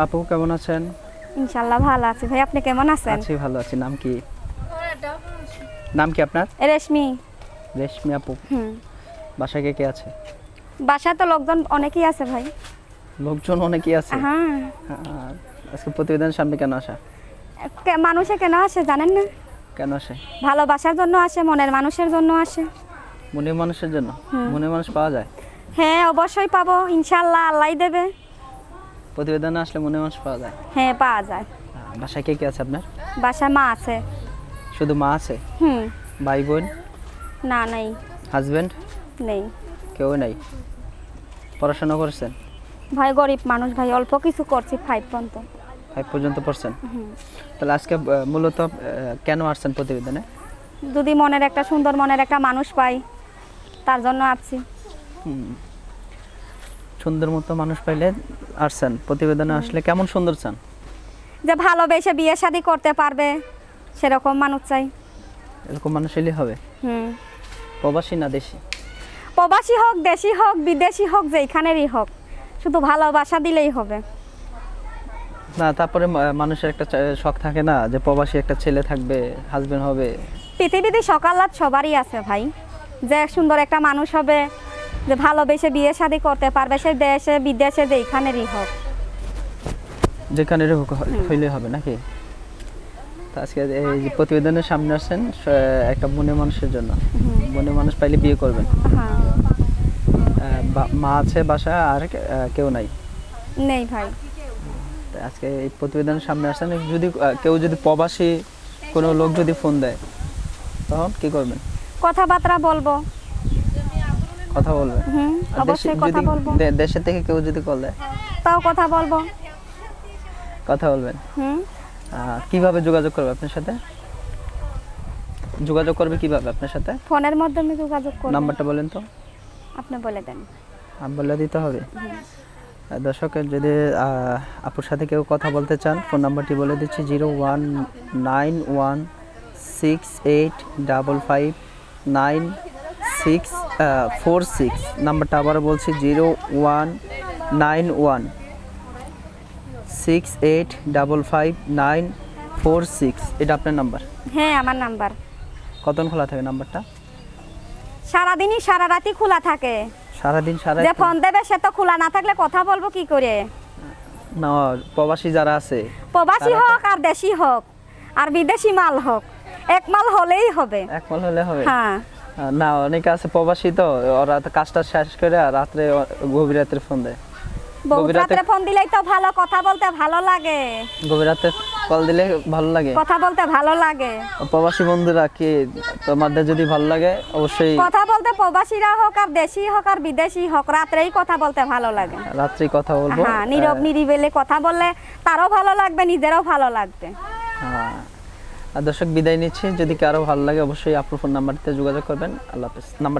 আপু কেমন আছেন? ইনশাল্লাহ ভালো আছি। ভাই আপনি কেমন আছেন? আছি ভালো আছি। নাম কি? নাম কি আপনার? রেশমি। রেশমি আপু। হুম। বাসায় কে কে আছে? বাসায় তো লোকজন অনেকেই আছে ভাই। লোকজন অনেকেই আছে? হ্যাঁ। আজকে প্রতিবেদন সামনে কেন আসা? কে- মানুষে কেন আসে জানেন না? কেন আসে? ভালোবাসার জন্য আসে মনের মানুষের জন্য আসে। মনের মানুষের জন্য? মনের মানুষ পাওয়া যায়? হ্যাঁ অবশ্যই পাবো। ইনশাল্লাহ আল্লাহ দেবে। প্রতিবেদনে আসলে মনে মানুষ পাওয়া যায়। হ্যাঁ পাওয়া যায়। বাসায় কে কে আছে আপনার? বাসায় মা আছে। শুধু মা আছে? হুম। ভাই বোন? না নেই। হাজবেন্ড নেই। কেউ নাই? পড়াশোনা করছেন? ভাই গরিব মানুষ ভাই অল্প কিছু করছি ফাইভ পর্যন্ত। ফাইভ পর্যন্ত পড়ছেন? তাহলে আজকে মূলত কেন আসছেন প্রতিবেদনে? যদি মনের একটা সুন্দর মনের একটা মানুষ পাই তার জন্য আসছি। হুম। সুন্দর মতো মানুষ পাইলে আসছেন। প্রতিবেদনে আসলে কেমন সুন্দর চান? যে ভালোবেসে বিয়ে শাদি করতে পারবে সেরকম মানুষ চাই। এরকম মানুষ এলে হবে? হুম। প্রবাসী না দেশি? প্রবাসী হোক দেশি হোক বিদেশি হোক যেখানেরই হোক শুধু ভালোবাসা দিলেই হবে। না তারপরে মানুষের একটা শখ থাকে না যে প্রবাসী একটা ছেলে থাকবে হাজবেন্ড হবে। পৃথিবীতে সকাল সকালাত সবারই আছে ভাই। যে সুন্দর একটা মানুষ হবে যে ভালোবেসে বিয়ে শাদি করতে পারবে সে দেশে বিদেশে যেখানেরই হোক যেখানে হোক হইলে হবে নাকি? আজকে এই প্রতিবেদনের সামনে আসছেন একটা মনে মানুষের জন্য। মনে মানুষ পাইলে বিয়ে করবেন। হ্যাঁ। মা আছে বাসায় আর কেউ নাই? নেই ভাই। আজকে এই প্রতিবেদনের সামনে আসছেন যদি কেউ যদি প্রবাসী কোনো লোক যদি ফোন দেয় তখন কি করবেন? কথাবার্তা বলব। কথা বলবেন হুম অবশ্যই কথা বলব। দেশের থেকে কেউ যদি কল দেয়। তাও কথা বলব। কথা বলবেন। হুম। কীভাবে যোগাযোগ করবে আপনার সাথে? যোগাযোগ করবে কীভাবে আপনার সাথে? ফোনের মাধ্যমে যোগাযোগ করব। নাম্বারটা বলেন তো। আপনি বলে দেন। আম বলে দিতে হবে। দর্শকের যদি আপুর সাথে কেউ কথা বলতে চান ফোন নাম্বারটি বলে দিচ্ছি zero one nine one six eight double five nine six four six নাম্বারটা আবার বলছি zero one nine one six eight double five nine four six এটা আপনার নাম্বার? হ্যাঁ আমার নাম্বার। কতক্ষণ খোলা থাকে নাম্বারটা? সারাদিনই সারা রাতই খোলা থাকে। সারাদিন সারা যে ফোন দেবে সে তো খোলা না থাকলে কথা বলব কি করে? না প্রবাসী যারা আছে প্রবাসী হোক আর দেশি হোক আর বিদেশি মাল হোক এক মাল হলেই হবে। এক মাল হলে হবে। হ্যাঁ। না অনেকে আছে প্রবাসী তো ওরা কাজটা শেষ করে রাত্রে গভীর রাতের ফোন দেয়। গভীর রাতে- ফোন দিলেই তো ভালো কথা বলতে ভালো লাগে। গভীর রাতে কল দিলে ভালো লাগে। কথা বলতে ভালো লাগে। প্রবাসী বন্ধুরা কি তোমাদের যদি ভালো লাগে অবশ্যই কথা বলতে প্রবাসীরা হোক আর দেশি হোক আর বিদেশি হোক রাত্রেই কথা বলতে ভালো লাগে। রাত্রি কথা বলব। হ্যাঁ নীরব নিরিবেলে কথা বললে তারও ভালো লাগবে নিজেরও ভালো লাগবে। হ্যাঁ। আর দর্শক, বিদায় নিচ্ছি। যদি কারও ভালো লাগে, অবশ্যই আপনার ফোন নাম্বারটিতে যোগাযোগ করবেন। আল্লাহ হাফেজ। নাম্বার